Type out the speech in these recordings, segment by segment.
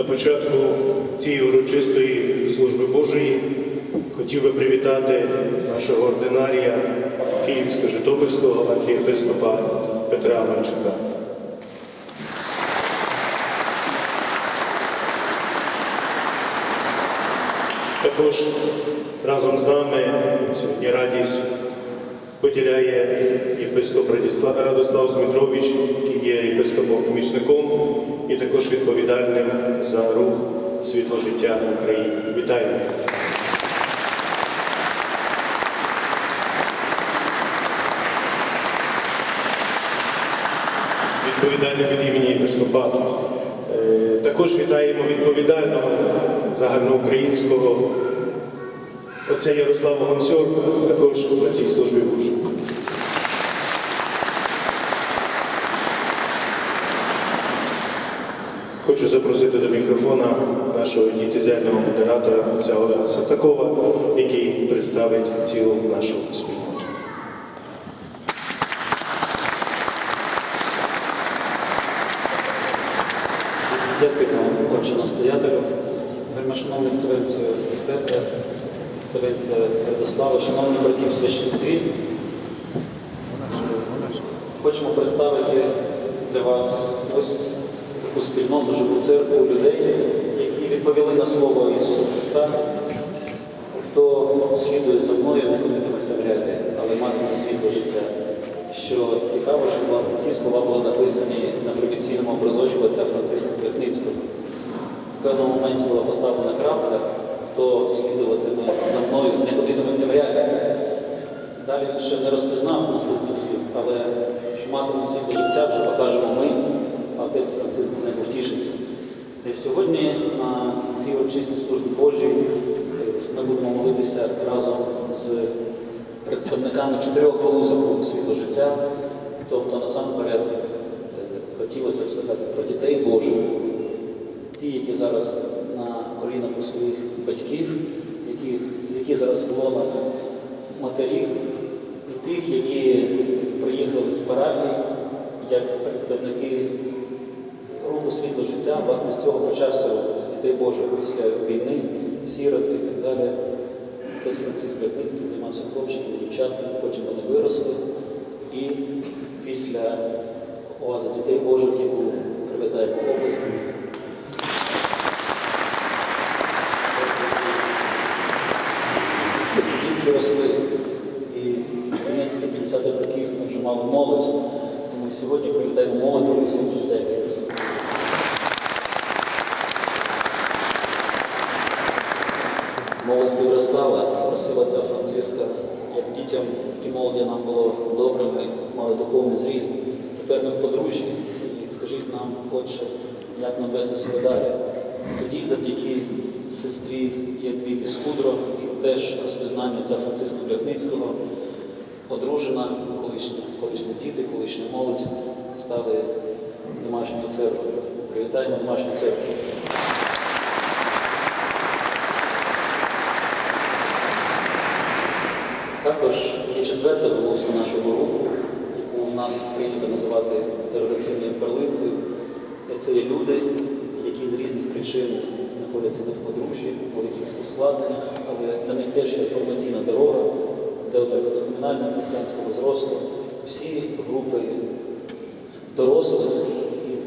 На початку цієї урочистої служби Божої хотів би привітати нашого ординарія Київсько-Житомирського архієпископа Петра Марчука. Також разом з нами сьогодні радість поділяє єпископ Радослав Змитрович, який є єпископом-помічником і також відповідальним за рух світло життя в Україні. Вітаємо! Відповідальний від імені єпископату. Е, Також вітаємо відповідального загальноукраїнського Оце Ярослава Гонцьорка, також на цій службі Божій. Хочу запросити до мікрофона нашого ініціального модератора отця Олега Сатакова, який представить цілу нашу спільноту. Селенська Радослава, шановні братів в священстві, хочемо представити для вас ось таку спільноту живу церкву людей, які відповіли на слово Ісуса Христа. Хто слідує за мною, не ходитиме в темряві, але матиме світло життя. Що цікаво, що власне ці слова були написані на провіційному образочку отця Франциска Кретницького. В певному моменті була поставлена крапка хто слідуватиме за мною, не ходитиме в темряві. Далі він ще не розпізнав наступних слів, але що матиме світло життя, вже покажемо ми, а отець Франциск з нею втішиться. І сьогодні на цій очистій службі Божій е, ми будемо молитися разом з представниками чотирьох полозового світло життя. Тобто, насамперед, е, хотілося б сказати про дітей Божих, ті, які зараз на колінах у своїх батьків, які, які зараз було матерів, і тих, які приїхали з парафії як представники руху світло життя. Власне, з цього почався з дітей Божих після війни, сіроти і так далі. Хтось Франциск Бертницький займався хлопчиками, дівчатками, потім вони виросли. І після оаза дітей Божих, яку привітає по обласним. тільки росли, і кінець до 50-х років ми вже мали молодь. Тому сьогодні привітаємо молодь, але сьогодні дітей якось. Молодь підростала, просила ця Франциска, як дітям і молоді нам було добре, ми мали духовний зріст. Тепер ми в подружжі. І скажіть нам, Отче, як нам вести себе далі. Тоді завдяки сестрі Ядвіги Скудро, і теж розпізнання за Франциска Бляхницького, одружена, колишні, колишні діти, колишня молодь стали домашньою церквою. Привітаємо домашню церкву. Також є четверта голоса нашого руху, яку у нас прийнято називати дорогоцінною перлинкою. Це люди, які з різних причин знаходяться не в подружжі, у якихось ускладненнях, але для них теж є інформаційна дорога, де до комунального християнського зросту всі групи дорослих, які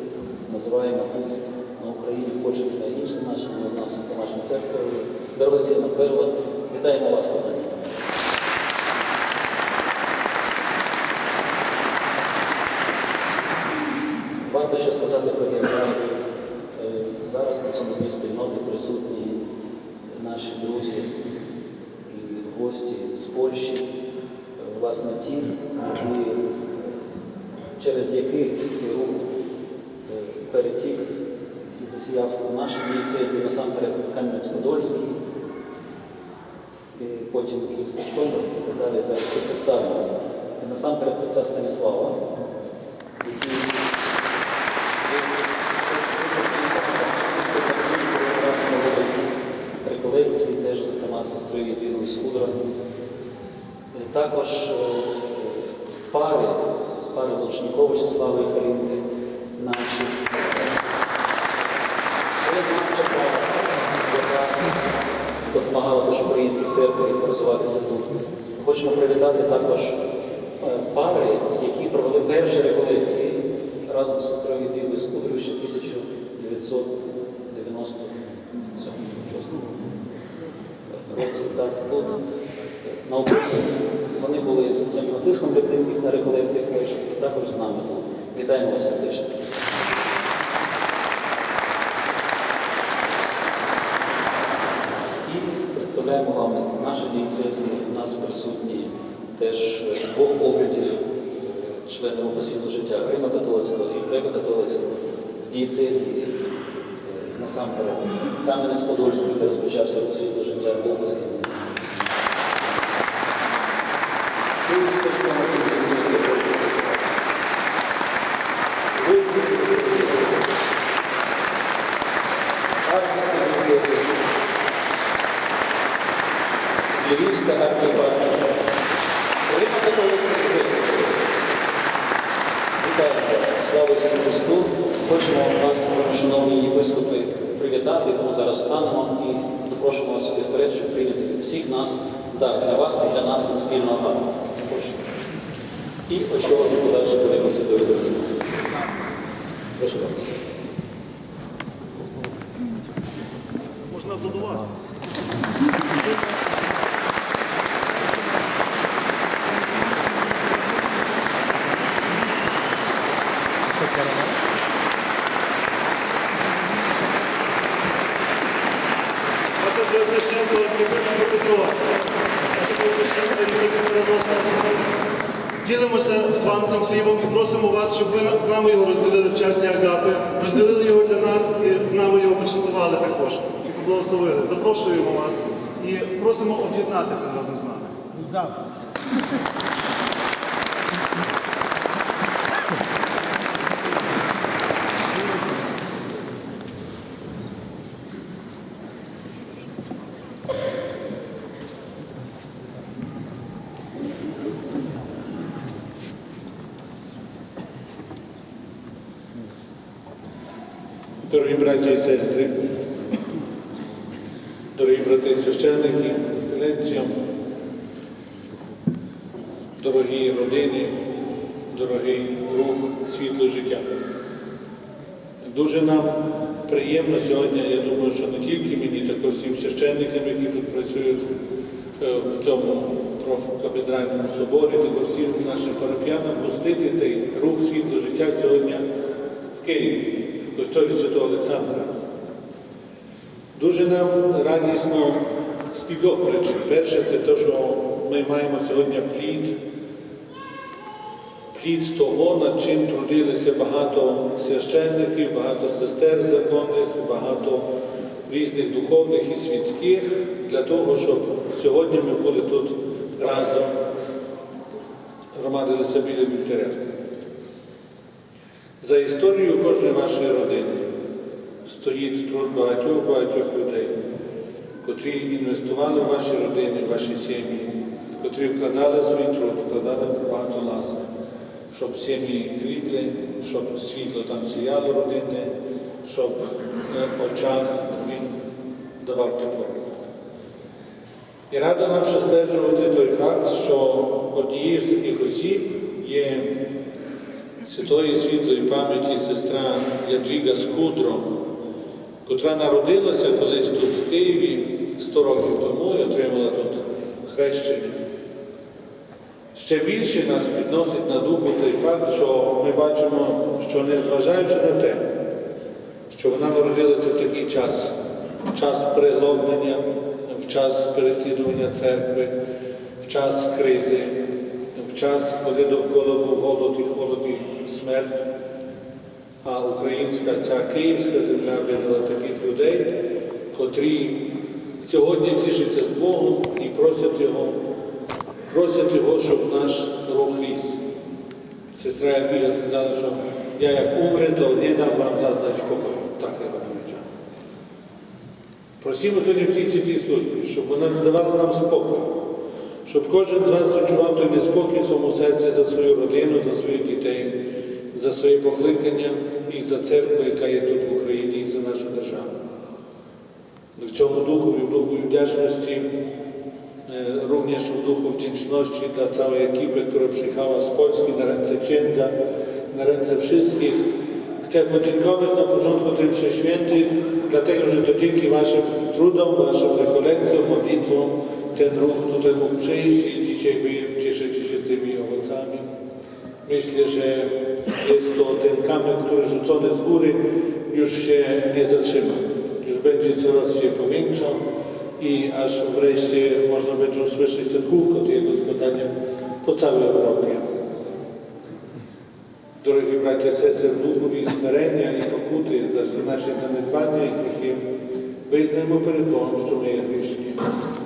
називаємо тут на Україні, входять це найгірше значення у нас домашня церкви. дорогоцінна перла. Вітаємо вас, пане. громадської спільноти присутні наші друзі і гості з Польщі, е, власне ті, які, через яких цей рух е, перетік і засіяв в нашій дієцезії насамперед Кам'янець-Подольський, потім Київський школа, і далі зараз все представлено. І насамперед отця Станіслава. Також пари, пари Должнікович, Слави і Харінки наші. яка допомагала теж українській церкві розвиватися тут. Хочемо привітати також е, пари, які провели перші реколекції разом з сестрою Відвідою Скудрю ще 1997 році. Так, тут е, на Україні. Святим Франциском Депризьких на реколекціях вийшов і також з нами тут. Вітаємо вас сердечно. І представляємо вам нашу дієцезію. У нас присутні теж двох оглядів членів посвітлу життя Римо-католицького і греко-католицького з дієцезії насамперед Кам'янець-Подольський, де розпочався посвітло життя Полтавським виставка на Львівська армія. Рима Католицький. Вітаємо вас, слава Ісусу Христу. Хочемо вас, шановні єпископи, привітати, тому зараз встанемо і запрошуємо вас сюди щоб прийняти всіх нас, так, для вас і для нас на спільного гарну. І очолити подальше подивимося до людини. Прошу вас. Можна аплодувати. Преосвященство, Єпископа Петро, Ваше ділимося з вами цим хлібом і просимо вас, щоб ви з нами його розділили в часі Агапи, розділили його для нас і з нами його почастували також. І поблагословили. Запрошуємо вас і просимо об'єднатися разом з нами. Дорогі браті і сестри, дорогі брати священники, селенці, дорогі родини, дорогий рух світло життя. Дуже нам приємно сьогодні, я думаю, що не тільки мені, також всім священникам, які тут працюють е, в цьому кафедральному соборі, також всім нашим парафіянам пустити цей рух світло життя сьогодні в Києві, костьолі Святого Олександра. Дуже нам радісно з кількох причин. Перше, це те, що ми маємо сьогодні плід, плід того, над чим трудилися багато священників, багато сестер законних, багато різних духовних і світських, для того, щоб сьогодні ми були тут разом, громадилися біля вівтаря. За історією кожної вашої родини стоїть труд багатьох багатьох людей, котрі інвестували в ваші родини, в ваші сім'ї, котрі вкладали свій труд, вкладали багато ласки, щоб сім'ї кріпли, щоб світло там сіяло родини, щоб е, очах він давав тепло. І радо нам ще стверджувати той факт, що однією з таких осіб є святої світлої пам'яті сестра Ядвіга Скудро, котра народилася колись тут в Києві 100 років тому і отримала тут хрещення. Ще більше нас підносить на духу той факт, що ми бачимо, що незважаючи на те, що вона народилася в такий час, час пригломлення, в час переслідування церкви, в час кризи, в час, коли довкола був голод і холод і смерть, а українська ця київська земля видала таких людей, котрі сьогодні тішаться з Богом і просять Його, просять Його, щоб наш рух ріс. Сестра Ефія сказала, що я як умре, то не дам вам зазнати спокою. Так я відповідаю. Просимо сьогодні в цій святій службі, щоб вона не давала нам спокою, щоб кожен з вас відчував той неспокій в своєму серці за свою родину, за своїх дітей, за своє покликання і за церкву, яка є тут в Україні, і за нашу державу. W цьому духу і в духу wdzięczności, e, również w duchu wdzięczności dla całej ekipy, która przyjechała z Polski na ręce księdza, na ręce wszystkich. Chcę podziękować na początku tym przeświętym, dlatego że to dzięki Waszym trudom, Waszym rekolekcjom, modlitwom ten ruch tutaj mógł przyjść i dzisiaj Wy cieszycie się tymi owocami. Myślę, że jest to ten kamień, który rzucony z góry już się nie zatrzyma. Już będzie coraz się powiększał i aż wreszcie można będzie usłyszeć ten kółkot jego składania po całej Europie. Drogi bracia, serce w duchu i smerenia i pokuty za nasze zaniedbania i grzechy, wyznajmy przed Bogiem, że my